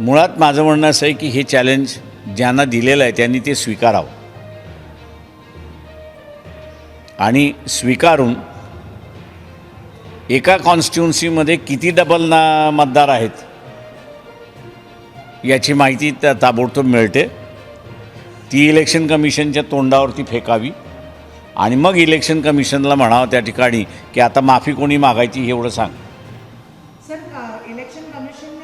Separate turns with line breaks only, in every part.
मुळात माझं म्हणणं असं आहे की हे चॅलेंज ज्यांना दिलेलं आहे त्यांनी ते स्वीकारावं. आणि स्वीकारून एका कॉन्स्टिट्युन्सीमध्ये किती डबल ना मतदार आहेत याची माहिती त्या ताबडतोब मिळते. ती इलेक्शन कमिशनच्या तोंडावरती फेकावी. आणि मग इलेक्शन कमिशनला म्हणावं त्या ठिकाणी की आता माफी कोणी मागायची हे एवढं सांग.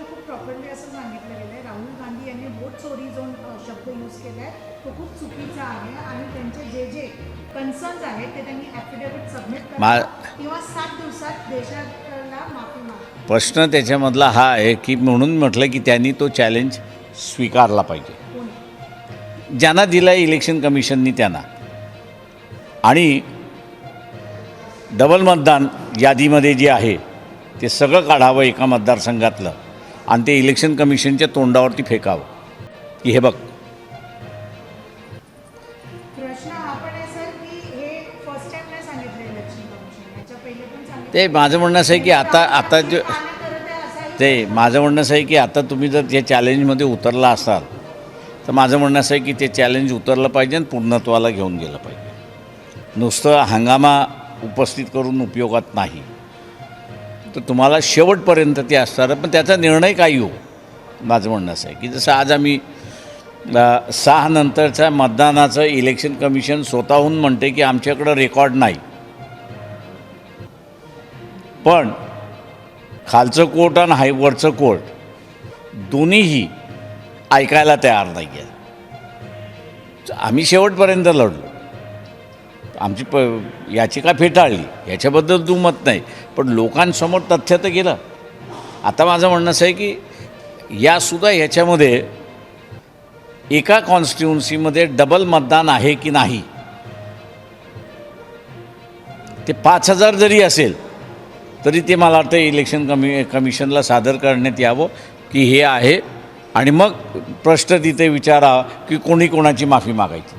खूप प्रॉपरली असं सांगितलं गेलं आहे. राहुल गांधी यांनी वोट चोरी जो शब्द यूज केला आहे तो खूप चुकीचा आहे आणि त्यांचे जे जे कन्सर्न्स आहेत ते त्यांनी ॲफिडेव्हिट सबमिट किंवा सात दिवसात देशाला माफी माग
प्रश्न त्याच्यामधला हा आहे की म्हणून म्हटलं की त्यांनी तो चॅलेंज स्वीकारला पाहिजे. ज्यांना दिला आहे इलेक्शन कमिशननी त्यांना. आणि डबल मतदान यादीमध्ये जे आहे ते सगळं काढावं एका मतदारसंघातलं. आणि ते इलेक्शन कमिशनच्या तोंडावरती फेकावं. की हे बघ. ते माझं म्हणणं असं आहे की आता आता जो ते माझं म्हणणं असं आहे की आता तुम्ही जर या चॅलेंजमध्ये उतरला असाल तर माझं म्हणणं असं आहे की ते चॅलेंज उतरलं पाहिजे आणि पूर्णत्वाला घेऊन गेलं पाहिजे. नुसतं हंगामा उपस्थित करून उपयोगात नाही. तर तुम्हाला शेवटपर्यंत ते असणार. पण त्याचा निर्णय काही हो? येऊ माझं म्हणणं असं आहे की जसं आज आम्ही सहा नंतरच्या मतदानाचं इलेक्शन कमिशन स्वतःहून म्हणते की आमच्याकडं रेकॉर्ड नाही. पण खालचं कोर्ट आणि हाय वरचं कोर्ट दोन्हीही ऐकायला तयार नाही आहे आम्ही शेवटपर्यंत लढलो. आमची प याचिका फेटाळली. याच्याबद्दल दुमत नाही. पण लोकांसमोर तथ्य तर गेलं. आता माझं म्हणणं असं आहे की यासुद्धा ह्याच्यामध्ये एका कॉन्स्टिट्युन्सीमध्ये डबल मतदान आहे की नाही? ते पाच हजार जरी असेल तरी ते मला वाटतं इलेक्शन कमी कमिशनला सादर करण्यात यावं की हे आहे. आणि मग प्रश्न तिथे विचारा की कोणी कोणाची माफी मागायची.